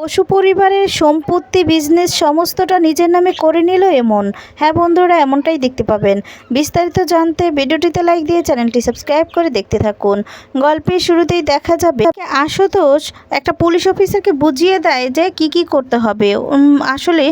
বসু পরিবারের সম্পত্তি, বিজনেস সমস্তটা নিজের নামে করে নিল এমন। হ্যাঁ বন্ধুরা, এমনটাই দেখতে পাবেন। বিস্তারিত জানতে ভিডিওটিতে লাইক দিয়ে চ্যানেলটি সাবস্ক্রাইব করে দেখতে থাকুন। গল্পের শুরুতেই দেখা যাবে আশুতোষ একটা পুলিশ অফিসারকে বুঝিয়ে দেয় যে কি কি করতে হবে। আসলে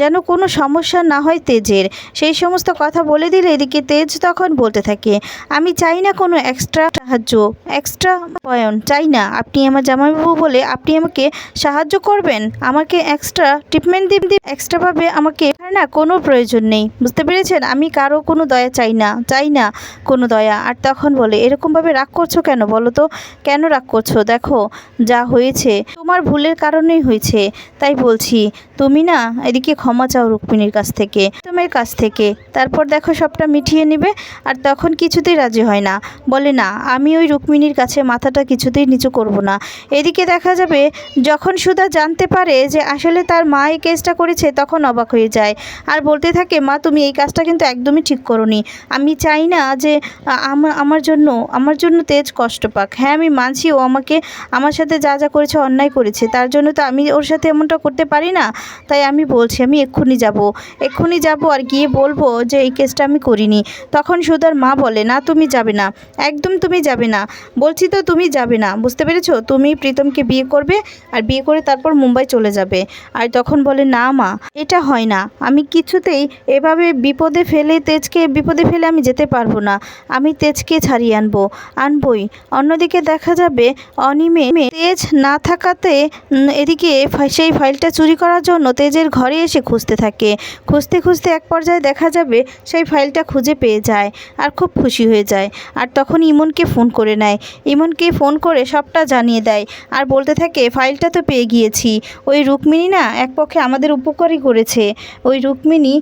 যেন কোনো সমস্যা না হয় তেজের। সেই সমস্ত কথা বলে দিলে এদিকে তেজ তখন বলতে থাকে, আমি চাই না কোনো এক্সট্রা সাহায্য এক্সট্রা পয়েন্ট চাই না। আপনি আমার জামাইবাবু বলে আপনি আমাকে সাহায্য করবেন? আমাকে এক্সট্রা ট্রিটমেন্ট দিন দিন এক্সট্রাভাবে আমাকে না কোনো প্রয়োজন নেই। বুঝতে পেরেছেন? আমি কারও কোনো দয়া চাই না চাই না কোনো দয়া। আর তখন বলে এরকমভাবে রাগ করছ কেন? বলো তো, কেন রাগ করছ? দেখো, যা হয়েছে, তোমার ভুলের কারণেই হয়েছে। তাই বলছি, তুমি না এদিকে ক্ষমা চাও রুক্মিণীর কাছ থেকে তোমার কাছ থেকে। তারপর দেখো সবটা মিটিয়ে নেবে, আর তখন কিছুতেই রাজি হয় না। বলে, না, আমি ওই রুক্মিণীর কাছে মাথাটা কিছুতেই নিচু করব না। এদিকে দেখা যাবে, যখন সুধা জানতে পারে যে আসলে তার মা এই কেসটা করেছে, তখন অবাক হয়ে যায়। আর বলতে থাকে, মা, তুমি এই কাজটা কিন্তু একদমই ঠিক করনি। আমি চাই না যে আমা- আমার জন্য আমার জন্য তেজ কষ্ট পাক। হ্যাঁ আমি মানছি ও আমাকে, আমার সাথে যা যা করেছে, অন্যায় করেছে। তার জন্য তো আমি ওর সাথে এমনটা করতে পারি না। তাই আমি বলছি, আমি এক্ষুনি যাব। এক্ষুনি যাব আর গিয়ে বলব যে, এই কেসটা আমি করিনি। তখন সুধার মা বলে, না, তুমি যাবে না। একদম তুমি যাবে না। বলছি তো তুমি যাবে না। বুঝতে পেরেছ? তুমি প্রীতমকে বিয়ে করবে, আর বিয়ে করে তারপর মুম্বাই চলে যাবে। আর তখন বলে, না মা, এটা হয় না। আমি কিছুতেই এভাবে বিপদে ফেলে, তেজকে বিপদে ফেলে আমি যেতে পারব না। আমি তেজকে ছাড়িয়ে আনব। আনবই। অন্যদিকে দেখা যাবে, অনিমে তেজ না থাকাতে এদিকে সেই ফাইলটা চুরি করার জন্য তেজের ঘরে এসে খুঁজতে থাকে। খুঁজতে খুঁজতে এক পর্যায়ে দেখা যাবে, সেই ফাইলটা খুঁজে পেয়ে যায় আর খুব খুশি হয়ে যায়। আর তখন ইমনকে ফোন করে নেয়। ইমনকে ফোন করে সবটা জানিয়ে দেয়। আর বলতে থাকে, ফাইলটা তো পেয়ে গিয়েছি ওই রুক্মিণী না এক পক্ষে আমাদের উপকারই করেছে। ওই রুক্মিণী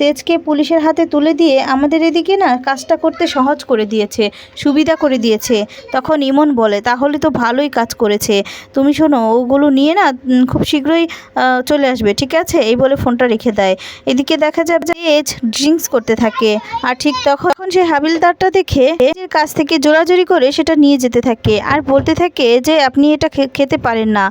তেজকে পুলিশের হাতে তুলে দিয়ে আমাদের এদিকে না কাজটা করতে সহজ করে দিয়েছে, সুবিধা করে দিয়েছে। তখন ইমন বলে, তাহলে তো ভালোই কাজ করেছে। তুমি শোনো, ওগুলো নিয়ে না খুব শীঘ্রই চলে আসবে, ঠিক আছে? এই বলে ফোনটা রেখে দেয়। এদিকে দেখা যাবে যে এজ ড্রিঙ্কস করতে থাকে। আর ঠিক তখন সে হাবিলদারটা দেখে এজের কাছ থেকে জোরাজোরি করে সেটা নিয়ে যেতে থাকে। আর বলতে থাকে যে, আপনি এটা খেতে পারেন না।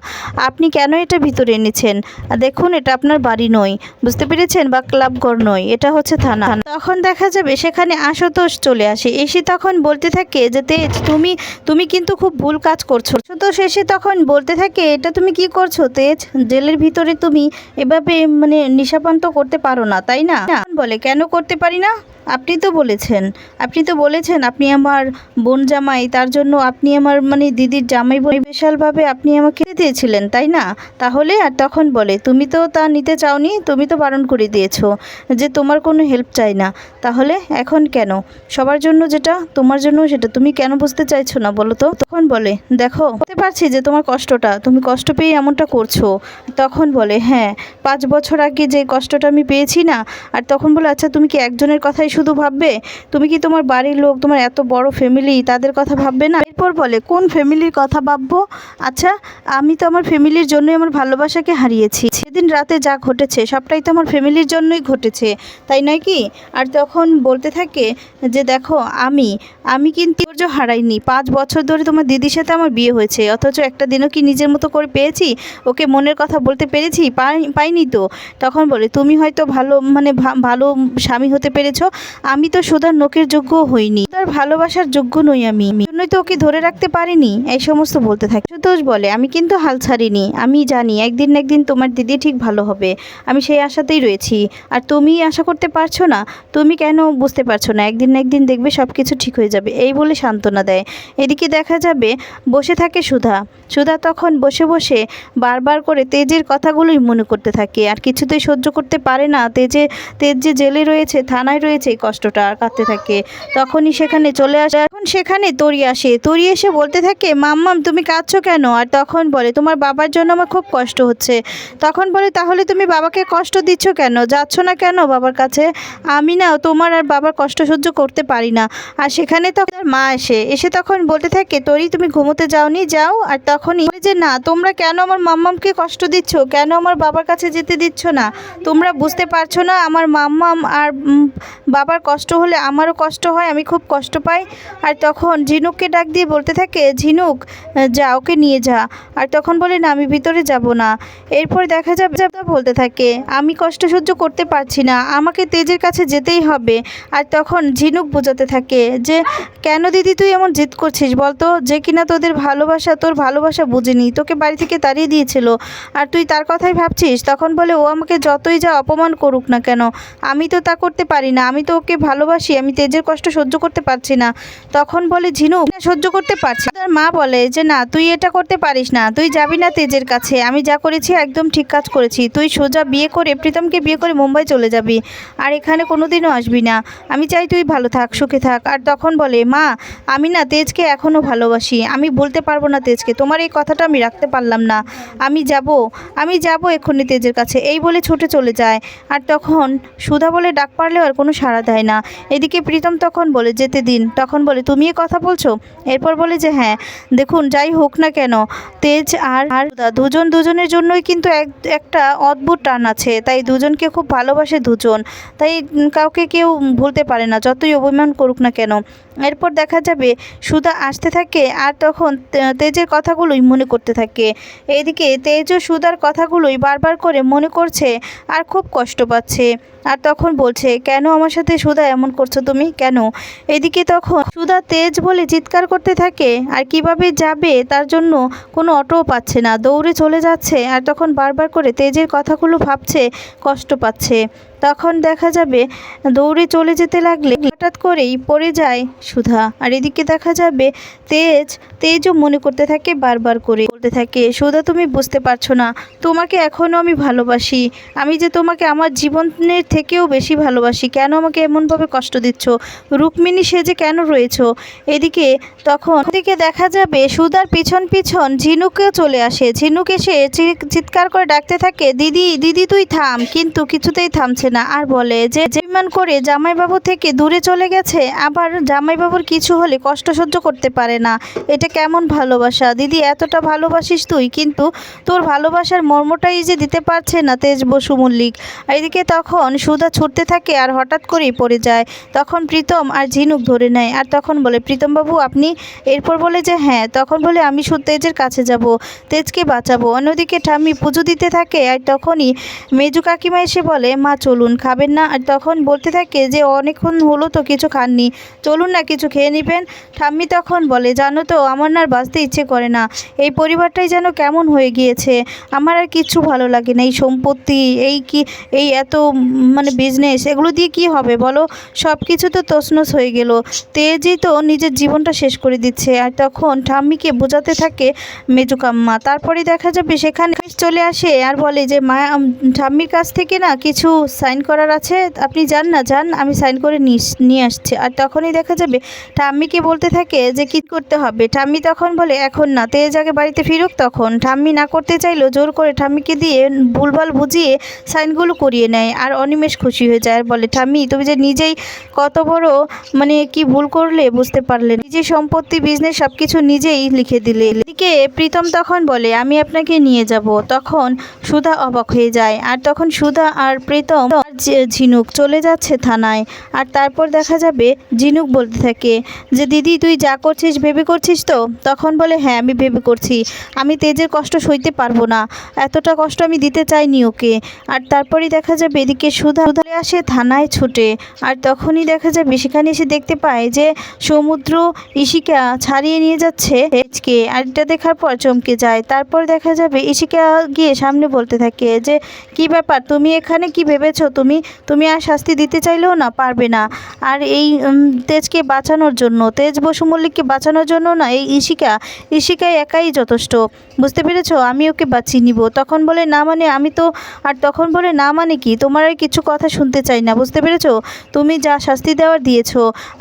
আপনি কেন এটা ভিতরে এনেছেন? দেখুন, এটা আপনার বাড়ি নয়। বুঝতে পেরেছেন? বা ক্লাব ঘর নয়। এটা হচ্ছে থানা। তখন দেখা যাবে সেখানে আশুতোষ চলে আসে। এসে তখন বলতে থাকে যে তেজ তুমি তুমি কিন্তু খুব ভুল কাজ করছ। আশুতোষ এসে তখন বলতে থাকে, এটা তুমি কি করছ, তেজ? জেলের ভিতরে তুমি এভাবে মানে নিশাপান্ত করতে পারো না, তাই না? বলে, কেন করতে পারি না? আপনি তো বলেছেন, আপনি তো বলেছেন, আপনি আমার বোন জামাই, তার জন্য আপনি আমার মানে দিদির জামাই বোন। বিশালভাবে আপনি আমাকে দিয়েছিলেন, তাই না? তাহলে আর তখন বলে, তুমি তো তা নিতে চাওনি, তুমি তো বারণ করে দিয়েছ যে তোমার কোনো হেল্প চাই না। তাহলে এখন কেন? সবার জন্য যেটা, তোমার জন্য সেটা। তুমি কেন বুঝতে চাইছো না বলো তো? তখন বলে, দেখো, বুঝতে পারছি যে তোমার কষ্টটা, তুমি কষ্ট পেয়ে এমনটা করছ। তখন বলে হ্যাঁ পাঁচ বছর আগে যে কষ্টটা আমি পেয়েছি না, আর তখন বলে আচ্ছা তুমি কি একজনের কথাই শুধু ভাববে? তুমি কি তোমার বাড়ির লোক, তোমার এত বড় ফ্যামিলি তাদের কথা ভাববে না? এরপর বলে, কোন ফ্যামিলির কথা ভাববো? আচ্ছা আমি তো আমার ফ্যামিলির জন্যই আমার ভালোবাসাকে হারিয়েছি। সেদিন রাতে যা ঘটেছে, সবটাই তো আমার ফ্যামিলির জন্যই ঘটেছে, তাই নয় কি? আর তখন বলতে থাকে যে, দেখো, আমি আমি কিন্তু ধৈর্য হারাইনি। পাঁচ বছর ধরে তোমার দিদির সাথে আমার বিয়ে হয়েছে, অথচ একটা দিনও কি নিজের মতো করে পেয়েছি? ওকে মনের কথা বলতে পেরেছি? পাই- পাইনি তো? তখন বলে, তুমি হয়তো ভালো মানে ভালো স্বামী হতে পেরেছ। আমি তো সুধার নোকের যোগ্য হইনি। তার ভালোবাসার যোগ্য নই আমি। জন্যই তো ওকে ধরে রাখতে পারিনি, এই সমস্ত বলতে থাকে। সুতোষ বলে, আমি কিন্তু হাল ছাড়িনি, আমি জানি একদিন না একদিন তোমার দিদি ঠিক ভালো হবে, আমি সেই আশাতেই রয়েছি। আর তুমি আশা করতে পারছ না, তুমি কেন বুঝতে পারছ না, একদিন না একদিন দেখবে সব কিছু ঠিক হয়ে যাবে। এই বলে সান্ত্বনা দেয়। এদিকে দেখা যাবে, বসে থাকে সুধা। সুধা তখন বসে বসে বারবার করে তেজের কথাগুলোই মনে করতে থাকে। আর কিছুতেই সহ্য করতে পারে না, তেজে, তেজ যে জেলে রয়েছে, থানায় রয়েছে এই কষ্টটা আর কাঁদতে থাকে। তখনই সেখানে চলে আসে। এখন সেখানে তরি আসে। তরি এসে বলতে থাকে, মাম্মাম, তুমি কাঁদছো কেন? আর তখন বলে, তোমার বাবার জন্য আমার খুব কষ্ট হচ্ছে। তখন বলে, তাহলে তুমি বাবাকে কষ্ট দিচ্ছ কেন? যাচ্ছ না কেন বাবার কাছে? আমি না, তোমার আর বাবার কষ্ট সহ্য করতে পারি না। আর সেখানে তখন মা এসে এসে তখন বলতে থাকে, তরি, তুমি ঘুমোতে যাওনি, যাও। আর তখনই যে, না, তোমরা কেন আমার মাম্মামকে কষ্ট দিচ্ছ? কেন আমার বাবার কাছে যেতে দিচ্ছ না? তোমরা বুঝতে পারছ না, আমার মাম্মাম আর বাবার কষ্ট হলে আমারও কষ্ট হয়, আমি খুব কষ্ট পাই। আর তখন ঝিনুককে ডাক দিয়ে বলতে থাকে ঝিনুক যা ওকে নিয়ে যা। আর তখন বলে না আমি ভিতরে যাব না। এরপর দেখা যাবে বলতে থাকে আমি কষ্ট সহ্য করতে পারছি না আমাকে তেজের কাছে যেতেই হবে। আর তখন ঝিনুক বোঝাতে থাকে যে কেন দিদি তুই এমন জিদ করছিস? বলতো যে কিনা তোদের ভালোবাসা তোর ভালোবাসা বুঝিনি তোকে বাড়ি থেকে তাড়িয়ে দিয়েছিল। আর তুই তার কথাই ভাবছিস? তখন বলে ও আমাকে যতই যা অপমান করুক না কেন আমি তো তা করতে পারি না আমি তো ওকে ভালোবাসি আমি তেজের কষ্ট সহ্য করতে পারছি না। তখন বলে ঝিনুক "না, সহ্য করতে পারছি না।" তার মা বলে যে, না, তুই এটা করতে পারিস না। তুই যাবি না তেজের কাছে। আমি যা করেছি একদম ঠিক কাজ করেছি। তুই সোজা বিয়ে করে, প্রীতমকে বিয়ে করে মুম্বাই চলে যাবি। আর এখানে কোনোদিনও আসবি না। আমি চাই তুই ভালো থাক, সুখে থাক। আর তখন বলে, মা, আমি না তেজকে এখনও ভালোবাসি। আমি বলতে পারব না তেজকে। তোমার এই কথাটা আমি রাখতে পারলাম না। আমি যাব আমি যাব এক্ষুনি তেজের কাছে। এই বলে ছুটে চলে যায়। আর তখন সুধা বলে, ডাক পারলেও আর কোনো সাড়া দেয় না। এদিকে প্রীতম তখন বলে, যেতে দিন। তখন বলে, তুমি এ কথা বলছো? এরপর বলে যে হ্যাঁ দেখুন, যাই হোক না কেন, তেজ আর আর দুজন দুজনের জন্যই কিন্তু এক, একটা অদ্ভুত টান আছে। তাই দুজনকে খুব ভালোবাসে দুজন। তাই কাউকে কেউ ভুলতে পারে না, যতই অভিমান করুক না কেন। এরপর দেখা যাবে, সুধা আসতে থাকে আর তখন তেজের কথাগুলোই মনে করতে থাকে। এইদিকে তেজ ও সুধার কথাগুলোই বারবার করে মনে করছে আর খুব কষ্ট পাচ্ছে। আর তখন বলছে, কেন আমার সাথে সুধা এমন করছ তুমি? কেন? এদিকে তখন সুধা তেজ বলে চিৎকার করতে থাকে, আর কীভাবে যাবে? তার জন্য কোনো অটোও পাচ্ছে না। দৌড়ে চলে যাচ্ছে। আর তখন বারবার করে তেজের কথাগুলো ভাবছে, কষ্ট পাচ্ছে। তখন দেখা যাবে দৌড়ে চলে যেতে লাগলে হঠাৎ করেই পড়ে যায় সুধা। আর এদিকে দেখা যাবে তেজ, তেজও মনে করতে থাকে বারবার করে। বলতে থাকে, সুধা, তুমি বুঝতে পারছ না। তোমাকে এখনও আমি ভালোবাসি। আমি যে তোমাকে আমার জীবনের থেকেও বেশি ভালোবাসি, কেন আমাকে এমনভাবে কষ্ট দিচ্ছ? রুক্মিণী সেজে কেন রয়েছো? এদিকে তখন এদিকে দেখা যাবে সুধার পিছন পিছন ঝিনুকেও চলে আসে। ঝিনুক এসে চিৎকার করে ডাকতে থাকে, দিদি দিদি, তুই থাম। কিন্তু কিছুতেই থামছে না আর বলে যে যে বিমান করে জামাইবাবু থেকে দূরে চলে গেছে, আবার জামাইবাবুর কিছু হলে কষ্ট সহ্য করতে পারে না। এটা কেমন ভালোবাসা? দিদি, এতটা ভালোবাসিস তুই, কিন্তু তোর ভালোবাসার মর্মটাই যে দিতে পারছে না তেজ বসু মল্লিক। এদিকে তখন সুধা ছুটতে থাকে আর হঠাৎ করেই পড়ে যায়। তখন প্রীতম আর ঝিনুক ধরে নেয় আর তখন বলে প্রীতম বাবু আপনি এরপর বলে যে হ্যাঁ তখন বলে, আমি তেজের কাছে যাব, তেজকে বাঁচাবো। অন্যদিকে ঠাম্মি পুজো দিতে থাকে আর তখনই মেজু কাকিমা এসে বলে, মা, চলুন, খাবেন না। আর তখন বলতে থাকে যে অনেকক্ষণ হলো তো কিছু খাননি। চলুন না কিছু খেয়ে নেবেন। ঠাম্মি তখন বলে, জানো তো, আমার না আর বাঁচতে ইচ্ছে করে না। এই পরিবারটাই যেন কেমন হয়ে গিয়েছে। আমার আর কিচ্ছু ভালো লাগে না। এই সম্পত্তি, এই কি, এই এত মানে বিজনেস এগুলো দিয়ে কি হবে বলো? সব কিছু তো তসনস হয়ে গেল। তেজই তো নিজের জীবনটা শেষ করে দিচ্ছে। আর তখন ঠাম্মিকে বোঝাতে থাকে মেজুকাম্মা তারপরে দেখা যাবে সেখানে চলে আসে আর বলে যে, মা ঠাম্মির কাছ থেকে না কিছু সাইন করার আছে? আপনি যান না, যান, আমি সাইন করে নিয়ে আসছি। আর তখনই দেখা যাবে ঠাম্মিকে বলতে থাকে যে কি করতে হবে। ঠাম্মি তখন বলে, এখন না, তেজ আগে বাড়িতে ফিরুক তখন। ঠাম্মি না করতে চাইলো জোর করে ঠাম্মিকে দিয়ে ভুলভাল বুঝিয়ে সাইনগুলো করিয়ে নেয় আর অনিমেষ খুশি হয়ে যায় আর বলে, ঠাম্মি, তুমি যে নিজেই কত বড় মানে কি ভুল করলে বুঝতে পারলে না। নিজের সম্পত্তি বিজনেস সব কিছু নিজেই লিখে দিলে। এদিকে প্রীতম তখন বলে, আমি আপনাকে নিয়ে যাব। তখন সুধা অবাক হয়ে যায়। আর তখন সুধা আর প্রীতম ঝিনুক চলে যাচ্ছে থানায়, আর তারপর দেখা যাবে ঝিনুক বলতে থাকে যে, দিদি, তুই যা করছিস, ভেবে করছিস তো? তখন বলে হ্যাঁ আমি ভেবে করছি। আমি তেজের কষ্ট সইতে পারব না। এতটা কষ্ট আমি দিতে চাইনি ওকে। আর তারপরেই দেখা যাবে এদিকে সুধা সুধা আসে থানায় ছুটে। আর তখনই দেখা যাবে সেখানে এসে দেখতে পায় যে, সমুদ্র ইশিকা ছাড়িয়ে নিয়ে যাচ্ছে তেজকে। আর এটা দেখার পর চমকে যায়। তারপর দেখা যাবে ইশিকা গিয়ে সামনে বলতে থাকে যে, কি ব্যাপার? তুমি এখানে কি ভেবেছো? তুমি তুমি তুমি আর শাস্তি দিতে চাইলেও না, পারবে না। আর এই তেজকে বাঁচানোর জন্য, তেজ বসু মল্লিককে বাঁচানোর জন্য না, এই ইশিকা ইশিকাই একাই যথেষ্ট। বুঝতে পেরেছ? আমি ওকে বাঁচিয়ে নিব। তখন বলে, না মানে আমি তো, আর তখন বলে, না মানে কি? তোমার আর কিছু কথা শুনতে চাই না। বুঝতে পেরেছ? তুমি যা শাস্তি দেওয়ার দিয়েছ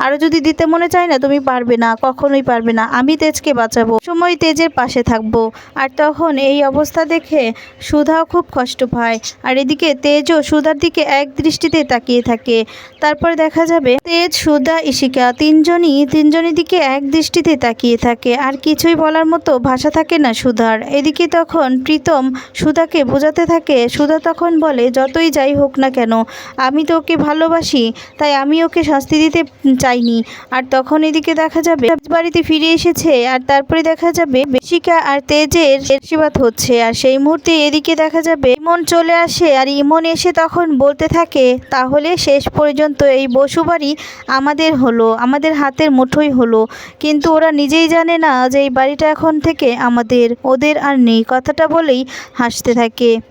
আরও যদি দিতে মনে চায় না, তুমি পারবে না, কখনোই পারবে না। আমি তেজকে বাঁচাবো। সময় তেজের পাশে থাকব। আর তখন এই অবস্থা দেখে সুধাও খুব কষ্ট পায়। আর এদিকে তেজও সুধার দিকে এক দৃষ্টিতে তাকিয়ে থাকে। তারপর দেখা যাবে, তেজ, সুধা ইশিকা তিনজনই, তিনজনের দিকে এক দৃষ্টিতে তাকিয়ে থাকে। আর কিছুই বলার মতো ভাষা থাকে না সুধার। এদিকে তখন প্রীতম সুধাকে বোঝাতে থাকে। সুধা তখন বলে, যতই যাই হোক না কেন, আমি তো ওকে ভালোবাসি, তাই আমি ওকে শাস্তি দিতে চাইনি। আর তখন এদিকে দেখা যাবে বাড়িতে ফিরে এসেছে। আর তারপরে দেখা যাবে বেশিকা আর তেজের আশীর্বাদ হচ্ছে। আর সেই মুহূর্তে এদিকে দেখা যাবে, ইমন চলে আসে। আর ইমন এসে তখন বলতে থাকে, তাহলে শেষ পর্যন্ত এই বসুবাড়ি আমাদের হলো, আমাদের হাতের মুঠোই হলো। কিন্তু ওরা নিজেই জানে না যে এই বাড়িটা এখন থেকে আমাদের, ওদের আর নেই। কথাটা বলেই হাসতে থাকে।